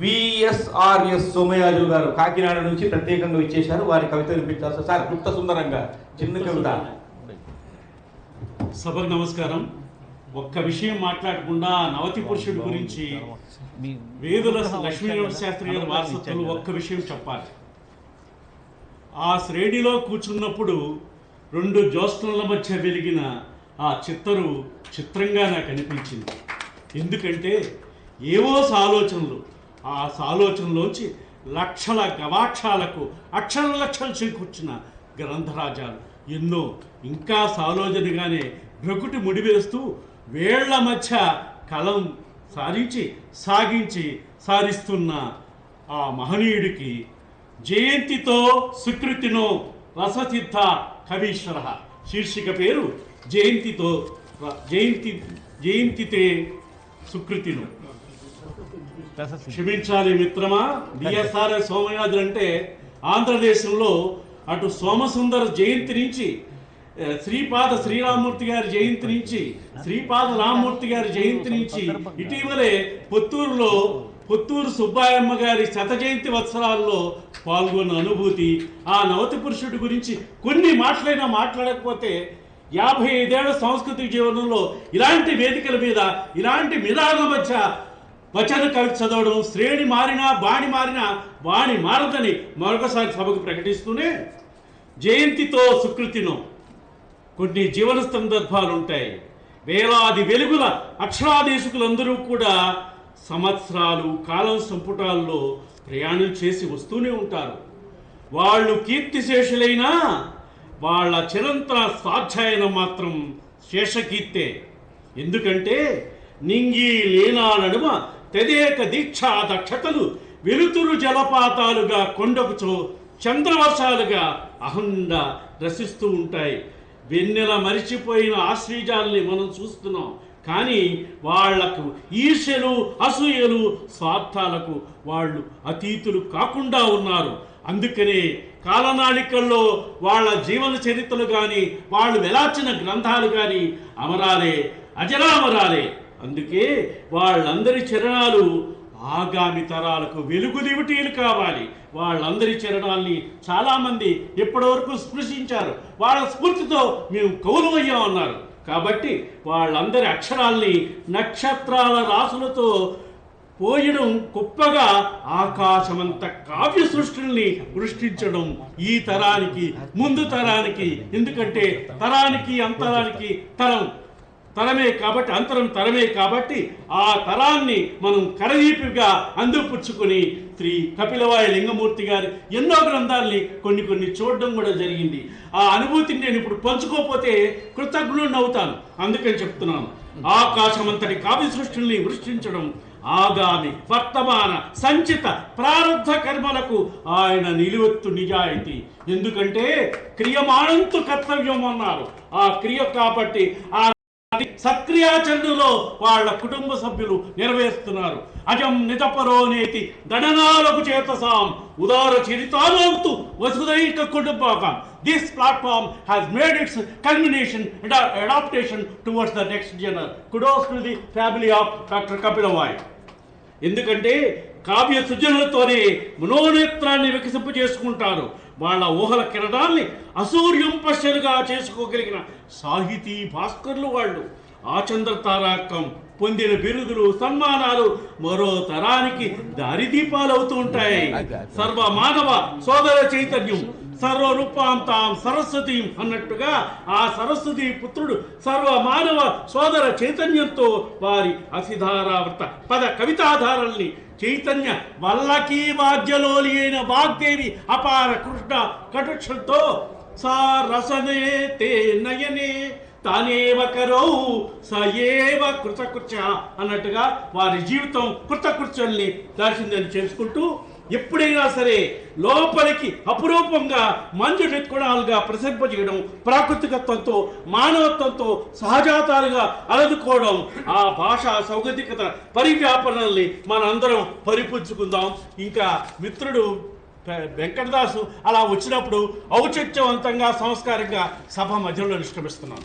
విఎస్ఆర్ఎస్ సోమయాజులు గారు కాకినాడ నుంచి ప్రత్యేకంగా ఇచ్చేశారు వారి కవిత వినిపించాల్సి సార్ గుప్త సుందరంగా చిన్న కవిత. సభకు నమస్కారం. ఒక్క విషయం మాట్లాడకుండా నవతి పురుషుడి గురించి వేదుల లక్ష్మీ శాస్త్రి గారి వారసత్వంలో ఒక్క విషయం చెప్పాలి. ఆ శ్రేణిలో కూర్చున్నప్పుడు రెండు జ్యోత్స్నల మధ్య వెలిగిన ఆ చిత్తరు చిత్రంగా నాకు అనిపించింది. ఎందుకంటే ఏవో సాలోచనలు ఆ ఆలోచనలోంచి లక్షల గవాక్షాలకు అక్షర లక్షలు చేకూర్చిన గ్రంథరాజాలు. ఎన్నో ఇంకా సాలోచనగానే ప్రకృతి ముడివేస్తూ వేళ్ళ మధ్య కలం సారించి సాగించి సారిస్తున్న ఆ మహనీయుడికి జయంతితో సుకృతినో రససిద్ధ కవీశ్వర. శీర్షిక పేరు జయంతితో జయంతి జయంతితే సుకృతిను. క్షమించాలి మిత్రమా? డిఎస్ఆర్ఎస్ సోమయాజులు అంటే ఆంధ్రదేశంలో అటు సోమసుందర జయంతి నుంచి శ్రీపాద శ్రీరామూర్తి గారి జయంతి నుంచి శ్రీపాద రామమూర్తి గారి జయంతి నుంచి ఇటీవలే పుత్తూరులో పుత్తూరు సుబ్బాయమ్మ గారి శత జయంతి వత్సరాల్లో పాల్గొన్న అనుభూతి ఆ నవతి పురుషుడి గురించి కొన్ని మాటలైనా మాట్లాడకపోతే యాభై ఐదేళ్ళ సాంస్కృతిక జీవనంలో ఇలాంటి వేదికల మీద ఇలాంటి మిలాల మధ్య వచన కవి చదవడం శ్రేణి మారినా బాణి మారినా బాణి మారదని మరొకసారి సభకు ప్రకటిస్తూనే జయంతితో సుకృతిను. కొన్ని జీవన సందర్భాలు ఉంటాయి వేలాది వెలుగుల అక్షరాదేశకులందరూ కూడా సంవత్సరాలు కాలం సంపుటాల్లో ప్రయాణం చేసి వస్తూనే ఉంటారు. వాళ్ళు కీర్తిశేషులైనా వాళ్ళ చిరంతర స్వాధ్యాయనం మాత్రం శేషకీర్తే. ఎందుకంటే నింగి లేనా నడుమ తెదేక దీక్షా దక్షతలు వెలుతురు జలపాతాలుగా కొండకుచో చంద్రవర్షాలుగా అహండ రసిస్తూ ఉంటాయి. వెన్నెల మరిచిపోయిన ఆశ్రీజాల్ని మనం చూస్తున్నాం. కానీ వాళ్ళకు ఈర్ష్యలు అసూయలు స్వార్థాలకు వాళ్ళు అతీతులు కాకుండా ఉన్నారు. అందుకనే కాలనాళికల్లో వాళ్ళ జీవన చరిత్రలు కానీ వాళ్ళు వెలాచిన గ్రంథాలు కానీ అమరాలే అజరామరాలే. అందుకే వాళ్ళందరి చరణాలు ఆగామి తరాలకు వెలుగుదివిటీలు కావాలి. వాళ్ళందరి చరణాల్ని చాలామంది ఇప్పటివరకు స్పృశించారు? వాళ్ళ స్ఫూర్తితో మేము కౌలువయ్యా అన్నారు కాబట్టి వాళ్ళందరి అక్షరాల్ని నక్షత్రాల రాసులతో పోయడం గొప్పగా ఆకాశమంత కావ్య సృష్టిని సృష్టించడం ఈ తరానికి ముందు తరానికి ఎందుకంటే తరానికి అంతరానికి తరం. తరమే కాబట్టి అంతరం తరమే కాబట్టి ఆ తరాన్ని మనం కరదీపిగా అందిపుచ్చుకొని శ్రీ కపిలవాయి లింగమూర్తి గారి ఎన్నో గ్రంథాల్ని కొన్ని కొన్ని చూడడం కూడా జరిగింది. ఆ అనుభూతిని నేను ఇప్పుడు పంచుకోకపోతే కృతజ్ఞుడిని అవుతాను. అందుకని చెప్తున్నాను. ఆకాశమంతటి కావ్య సృష్టిని సృష్టించడం ఆగామి వర్తమాన సంచిత ప్రారంభ కర్మలకు ఆయన నిలువెత్తు నిజాయితీ. ఎందుకంటే క్రియమాణంతు కర్తవ్యం అన్నారు ఆ క్రియ కాబట్టి ఆ సక్రియాచరణలో వాళ్ళ కుటుంబ సభ్యులు నెరవేరుస్తున్నారు. అజం నిజపరోనేతి గణనాలకు చేతసాం. ఉదార చరితాలోతు వసుదైక కుటుంబాక this platform has made its culmination and adaptation towards the next genre kudos to the family of doctor Kapilavai ఎందుకంటే కావ్య సృజనలతోనే మనోనేత్రాన్ని వికసింపు చేసుకుంటారు వాళ్ళ ఊహల కిరణాల్ని అసూర్యం పశ్చలుగా చేసుకోగలిగిన సాహితీ భాస్కర్లు వాళ్ళు. ఆచంద్ర తారాకం పొందిన బిరుదులు సన్మానాలు మరో తరానికి దారిదీపాలు అవుతూ ఉంటాయి సర్వ మానవ సోదర చైతన్యం సర్వరూపాంతాం సరస్వతీం అన్నట్టుగా ఆ సరస్వతి పుత్రుడు సర్వ మానవ సోదర చైతన్యంతో వారి అసిధారావృత పద కవితాధారల్ని చైతన్య వల్లకీ వాద్యలోలి అయిన వాగ్దేవి అపార కృష్ణ కటుక్షంతో సా రసనే తే నయనే తానేవ కరౌ సయేవ కృతకృత్య అన్నట్టుగా వారి జీవితం కృతకృత్యాల్ని దాచిందని చేసుకుంటూ ఎప్పుడైనా సరే లోపలికి అపురూపంగా మంజుగుణాలుగా ప్రసరింపజేయడం ప్రాకృతికత్వంతో మానవత్వంతో సహజాతాలుగా అలదుకోవడం ఆ భాషా సౌగతికత పరివ్యాపనల్ని మనందరం పరిపుచ్చుకుందాం. ఇంకా మిత్రుడు వెంకటదాసు అలా వచ్చినప్పుడు ఔచిత్యవంతంగా సంస్కారంగా సభ మధ్యలో నిష్క్రమిస్తున్నాను.